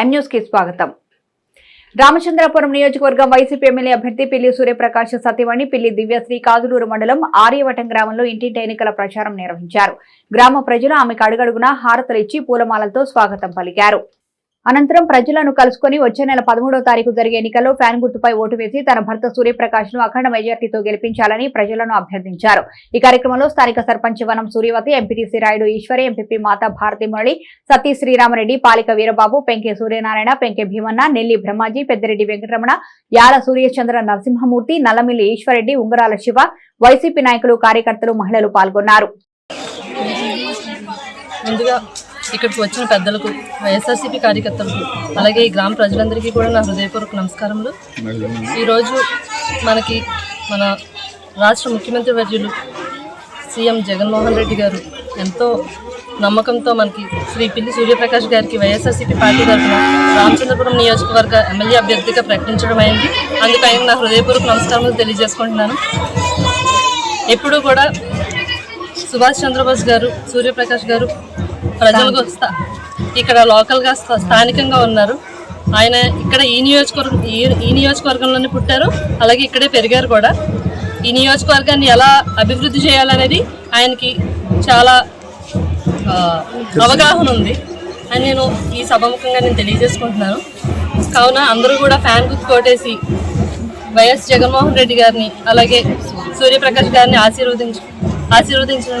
ఎన్కి స్వాగతం. రామచంద్రపురం నియోజకవర్గం YCP MLA అభ్యర్థి పిల్లి సూర్యప్రకాష్ సతీవణి పిల్లి దివ్యశ్రీ కాదులూరు మండలం ఆర్యవటం గ్రామంలో ఇంటింటి ఎన్నికల ప్రచారం నిర్వహించారు. గ్రామ ప్రజలు ఆమెకు అడుగడుగునా హారతలు ఇచ్చి పూలమాలతో స్వాగతం పలికారు. అనంతరం ప్రజలను కలుసుకుని వచ్చే నెల పదమూడో తారీఖు జరిగే ఎన్నికల్లో ఫ్యాన్ గుర్తుపై ఓటు వేసి తన భర్త సూర్యప్రకాష్ను అఖండ మెజార్టీతో గెలిపించాలని ప్రజలను అభ్యర్థించారు. ఈ కార్యక్రమంలో స్థానిక సర్పంచ్ వనం సూర్యవతి ఎంపీటీసీ రాయుడు ఈశ్వరి ఎంపీపీ మాతా భారతి మురళి సతీ శ్రీరామరెడ్డి పాలిక వీరబాబు పెంకే సూర్యనారాయణ పెంకే భీమన్న నెల్లి బ్రహ్మాజీ పెద్దిరెడ్డి వెంకటరమణ యాల సూర్యచంద్ర నరసింహమూర్తి నల్లమిల్లి ఈశ్వరెడ్డి ఉంగరాల శివ వైసీపీ నాయకులు కార్యకర్తలు మహిళలు పాల్గొన్నారు. ముందుగా ఇక్కడికి వచ్చిన పెద్దలకు వైఎస్ఆర్సీపీ కార్యకర్తలకు అలాగే ఈ గ్రామ ప్రజలందరికీ కూడా నా హృదయపూర్వక నమస్కారములు. ఈరోజు మనకి మన రాష్ట్ర ముఖ్యమంత్రి వర్యులు సీఎం జగన్మోహన్ రెడ్డి గారు ఎంతో నమ్మకంతో మనకి శ్రీ పిల్లి సూర్యప్రకాష్ గారికి వైఎస్ఆర్సీపీ పార్టీ తరఫున రామచంద్రపురం నియోజకవర్గ ఎమ్మెల్యే అభ్యర్థిగా ప్రకటించడం అయింది. అందుకు ఆయన నా హృదయపూర్వక నమస్కారములు తెలియజేసుకుంటున్నాను. ఎప్పుడూ కూడా సుభాష్ చంద్రబోస్ గారు సూర్యప్రకాష్ గారు ప్రజలకు ఇక్కడ లోకల్గా స్థా- స్థానికంగా ఉన్నారు. ఆయన ఇక్కడ ఈ నియోజకవర్గం ఈ ఈ నియోజకవర్గంలోనే పుట్టారు. అలాగే ఇక్కడే పెరిగారు కూడా. ఈ నియోజకవర్గాన్ని ఎలా అభివృద్ధి చేయాలనేది ఆయనకి చాలా అవగాహన ఉంది. అని నేను ఈ సభముఖంగా నేను తెలియజేసుకుంటున్నాను. కావున అందరూ కూడా ఫ్యాన్ గుర్తు కొట్టేసి వైఎస్ జగన్మోహన్ రెడ్డి గారిని అలాగే సూర్యప్రకాష్ గారిని ఆశీర్వదించు ఆశీర్వదించడం